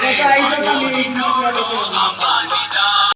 সাইরা